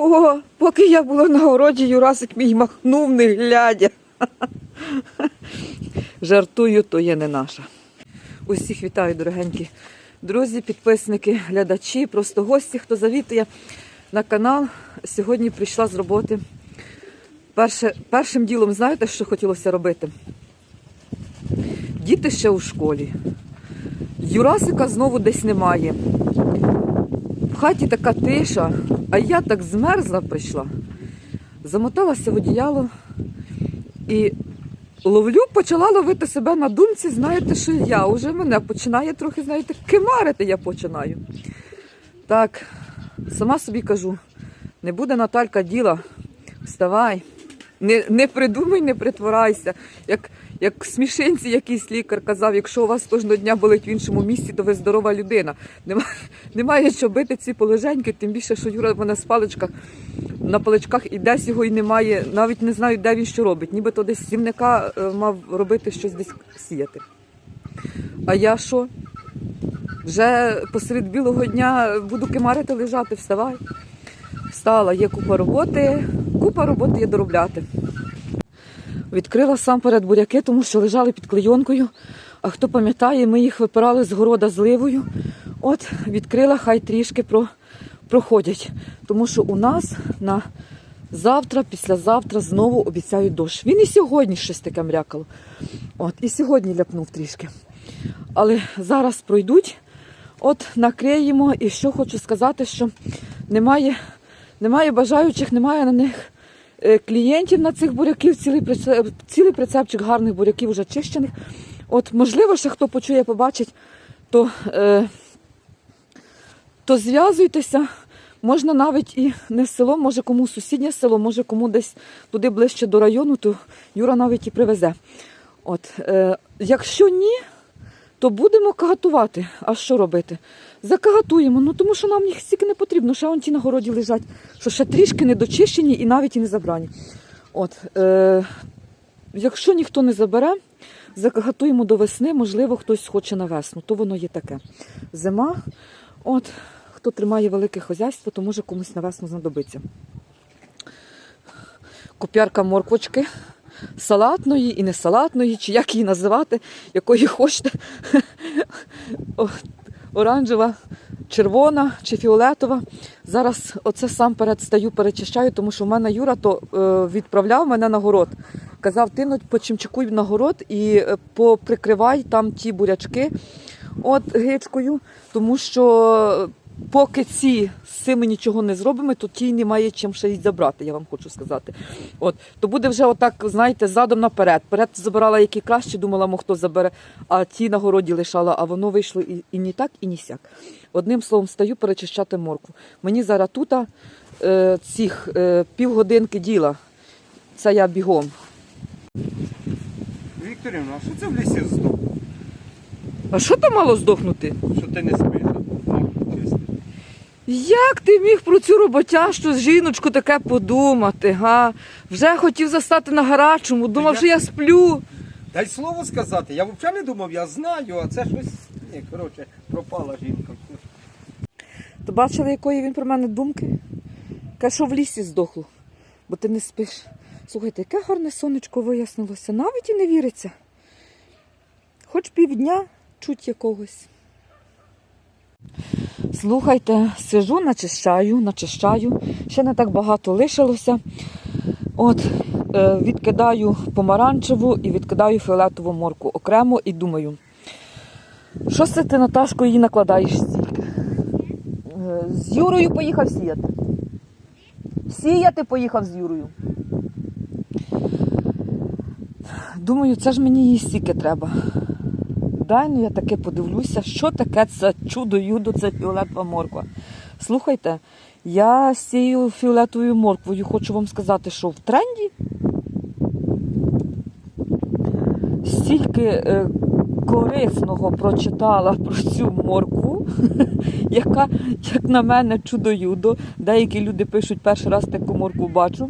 О, поки я була на городі, Юрасик мій махнув, не глядя. Жартую, то є не наша. Усіх вітаю, дорогенькі друзі, підписники, глядачі, просто гості, хто завітує на канал. Сьогодні прийшла з роботи. Перше, першим ділом, знаєте, що хотілося робити? Діти ще у школі. Юрасика знову десь немає. В хаті така тиша, а я так змерзла прийшла. Замоталася в одіяло і ловлю, почала ловити себе на думці, знаєте, що я вже мене починає трохи, знаєте, кимарити я починаю. Так, сама собі кажу, не буде Наталька діла, вставай, не, не придумай, не притворайся. Як, як смішинці якийсь лікар казав, якщо у вас кожного дня болить в іншому місці, то ви здорова людина. Немає, немає що бити ці полеженьки, тим більше, що Юра в мене з паличках на паличках і десь його і немає. Навіть не знаю, де він що робить. Нібито десь сівника е, мав робити щось десь сіяти. А я що? Вже посеред білого дня буду кимарити лежати, вставай. Встала, є купа роботи, купа роботи є доробляти. Відкрила сам перед буряки, тому що лежали під клейонкою. А хто пам'ятає, ми їх випирали з города зливою. От відкрила, хай трішки про, проходять. Тому що у нас на завтра, післязавтра знову обіцяють дощ. Він і сьогодні щось таке мрякало. От, і сьогодні ляпнув трішки. Але зараз пройдуть, от накриємо. І що хочу сказати, що немає, немає бажаючих, немає на них клієнтів на цих буряків, цілий прицеп, цілий прицепчик гарних буряків вже чищених. От, можливо, ще хто почує, побачить, то, е, то зв'язуйтеся. Можна навіть і не в село, може кому сусіднє село, може кому десь туди ближче до району, то Юра навіть і привезе. От, е, якщо ні, то будемо кагатувати. А що робити? Закагатуємо, ну тому що нам їх стільки не потрібно, ще вон ті на городі лежать, що ще трішки не дочищені і навіть і не забрані. От, е, якщо ніхто не забере, закагатуємо до весни, можливо, хтось хоче на весну, то воно є таке. Зима, от, хто тримає велике хазяйство, то може комусь на весну знадобиться. Копярка морквочки салатної і не салатної, чи як її називати, якої хочете. Оранжева, червона чи фіолетова. Зараз оце сам перед стаю перечищаю, тому що в мене Юра то е, відправляв мене на город. Казав, ти ну, почимчикуй на город і е, поприкривай там ті бурячки от гичкою, тому що поки ці з цими нічого не зробимо, то ті немає чим ще й забрати, я вам хочу сказати. От, то буде вже отак, знаєте, задом наперед. Перед забирала які краще, думала, мо хто забере, а ті на городі лишала, а воно вийшло і, і ні так, і ні сяк. Одним словом, стаю перечищати моркву. Мені зараз тут е, цих е, півгодинки діла. Це я бігом. Вікторівна, а що це в лісі здох? А що там мало здохнути? Що ти не спиш? Як ти міг про цю роботящу жіночку таке подумати? га? Вже хотів застати на гарячому, думав, Я- що я сплю. Дай слово сказати, я взагалі не думав, я знаю, а це щось. Ні, коротше, пропала жінка. То бачили, якої він про мене думки? Каже, що в лісі здохло, бо ти не спиш. Слухайте, яке гарне сонечко вияснилося, навіть і не віриться. Хоч півдня чуть якогось. Слухайте, сижу, начищаю, начищаю. Ще не так багато лишилося. От, е, відкидаю помаранчеву і відкидаю фіолетову морку окремо і думаю, що це ти, Наташко, її накладаєш стільки? З Юрою поїхав сіяти. Сіяти поїхав з Юрою. Думаю, це ж мені її стільки треба. Дай ну я таке подивлюся, що таке це чудо-юдо, це фіолетова морква. Слухайте, я з цією фіолетовою морквою хочу вам сказати, що в тренді стільки е, корисного прочитала про цю моркву, яка, як на мене, чудо-юдо. Деякі люди пишуть, перший раз таку моркву бачу.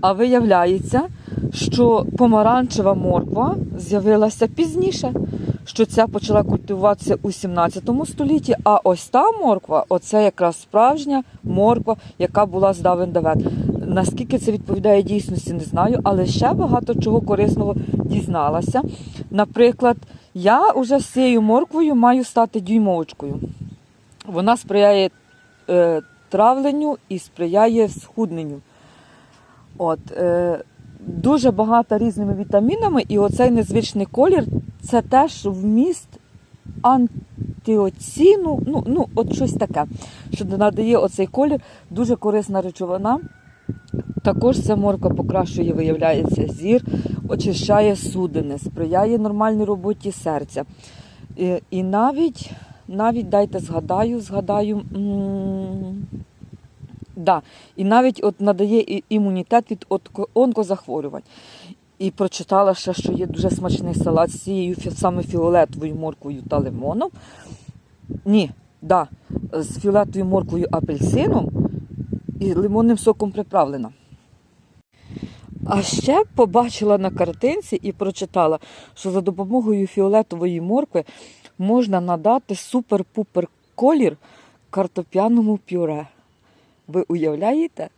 А виявляється, що помаранчева морква з'явилася пізніше. що ця почала культивуватися у 17 столітті, а ось та морква, оце якраз справжня морква, яка була з давен давен. Наскільки це відповідає дійсності, не знаю, але ще багато чого корисного дізналася. Наприклад, я вже з цією морквою маю стати дюймовочкою. Вона сприяє е, травленню і сприяє схудненню. От, е, дуже багата різними вітамінами, і оцей незвичний колір це теж вміст антиоціну, ну, ну от щось таке, що надає оцей колір, дуже корисна речовина. Також ця морква покращує, виявляється, зір, очищає судини, сприяє нормальній роботі серця. І, і навіть, навіть дайте згадаю, згадаю. м, Да. І навіть от надає імунітет від онкозахворювань. І прочитала ще, що є дуже смачний салат з цією саме фіолетовою морквою та лимоном. Ні, да, з фіолетовою морквою апельсином і лимонним соком приправлена. А ще побачила на картинці і прочитала, що за допомогою фіолетової моркви можна надати супер-пупер колір картоп'яному пюре. Ви уявляєте?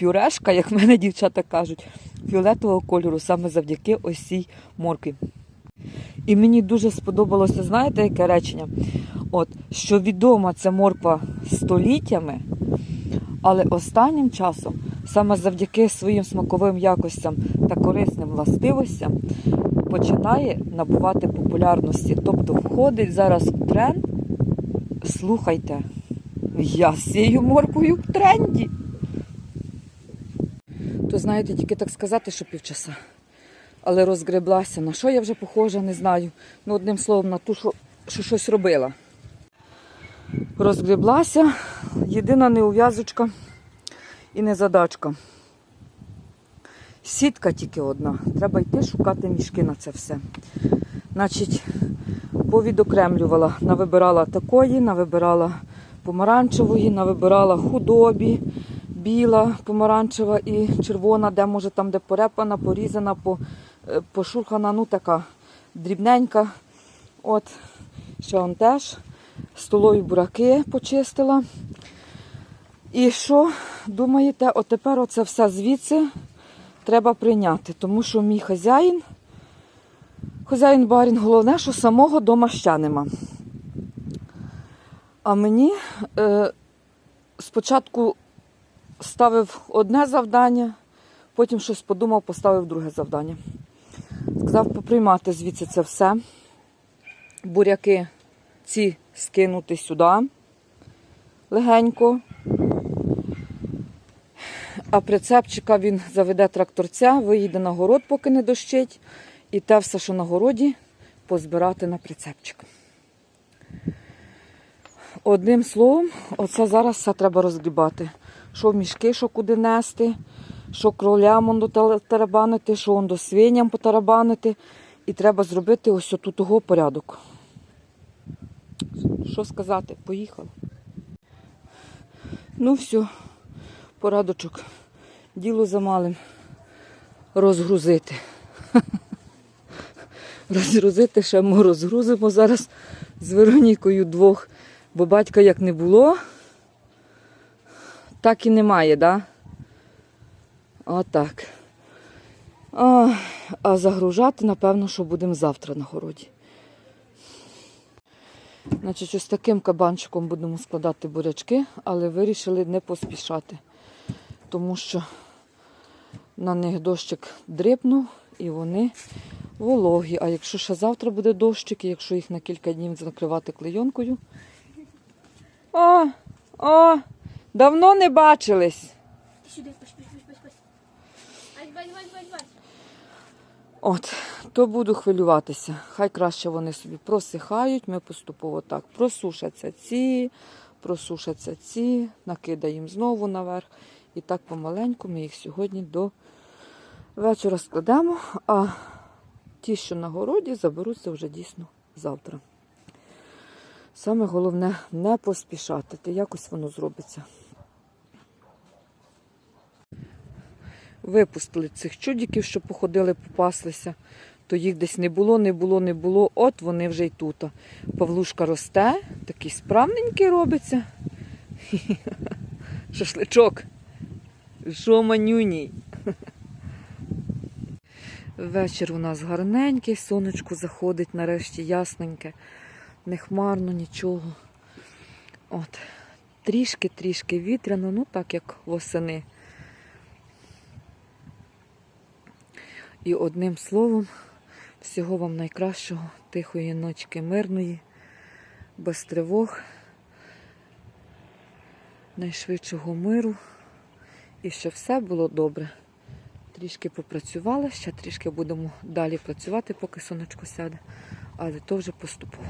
Пюрешка, як мене дівчата кажуть, фіолетового кольору саме завдяки ось цій моркві. І мені дуже сподобалося, знаєте, яке речення? От, що відома ця морква століттями, але останнім часом, саме завдяки своїм смаковим якостям та корисним властивостям, починає набувати популярності. Тобто входить зараз в тренд. Слухайте, я з цією морквою в тренді. То знаєте, тільки так сказати, що півчаса. Але розгреблася. На що я вже похожа, не знаю. Ну, одним словом, на ту, що, що щось робила. Розгреблася. Єдина неув'язочка і незадачка. Сітка тільки одна. Треба йти шукати мішки на це все. Значить, повідокремлювала, навибирала такої, навибирала помаранчевої, навибирала худобі, біла, помаранчева і червона, де може там, де порепана, порізана, е, пошурхана, ну така дрібненька. От, ще он теж. Столові бураки почистила. І що, думаєте, от тепер оце все звідси треба прийняти, тому що мій хазяїн, хазяїн барін, головне, що самого дома ще нема. А мені е, спочатку ставив одне завдання, потім щось подумав, поставив друге завдання. Сказав поприймати звідси це все. Буряки ці скинути сюди легенько. А прицепчика він заведе тракторця, виїде на город, поки не дощить, і те все, що на городі, позбирати на прицепчик. Одним словом, оце зараз все треба розгрібати. Що в мішки, що куди нести, що кролям тарабанити, що он до свиням потарабанити. І треба зробити ось отут того порядок. Що сказати? Поїхали. Ну все, порадочок. Діло за малим. Розгрузити. Розгрузити ще ми розгрузимо зараз з Веронікою двох. Бо батька як не було, так і немає, да? Отак. А, а загружати, напевно, що будемо завтра на городі. Значить, ось таким кабанчиком будемо складати бурячки, але вирішили не поспішати, тому що на них дощик дрипнув і вони вологі. А якщо ще завтра буде дощик, якщо їх на кілька днів накривати клейонкою. О, о, давно не бачились. Сюди, пиш, пиш, пиш, пиш, пиш. Бать, бать, бать, бать, бать. От, то буду хвилюватися. Хай краще вони собі просихають, ми поступово так просушаться ці, просушаться ці, накидаємо знову наверх. І так помаленьку ми їх сьогодні до вечора складемо, а ті, що на городі, заберуться вже дійсно завтра. Саме головне не поспішати, то якось воно зробиться. Випустили цих чудиків, що походили, попаслися. то їх десь не було, не було, не було. От вони вже й тут. Павлушка росте, такий справненький робиться. Шашличок. Що манюній? Вечір у нас гарненький, сонечко заходить нарешті ясненьке, не хмарно, нічого. От. Трішки-трішки вітряно, ну так як восени. І одним словом, всього вам найкращого, тихої ночки, мирної, без тривог, найшвидшого миру. І щоб все було добре. Трішки попрацювали, ще трішки будемо далі працювати, поки сонечко сяде, але то вже поступово.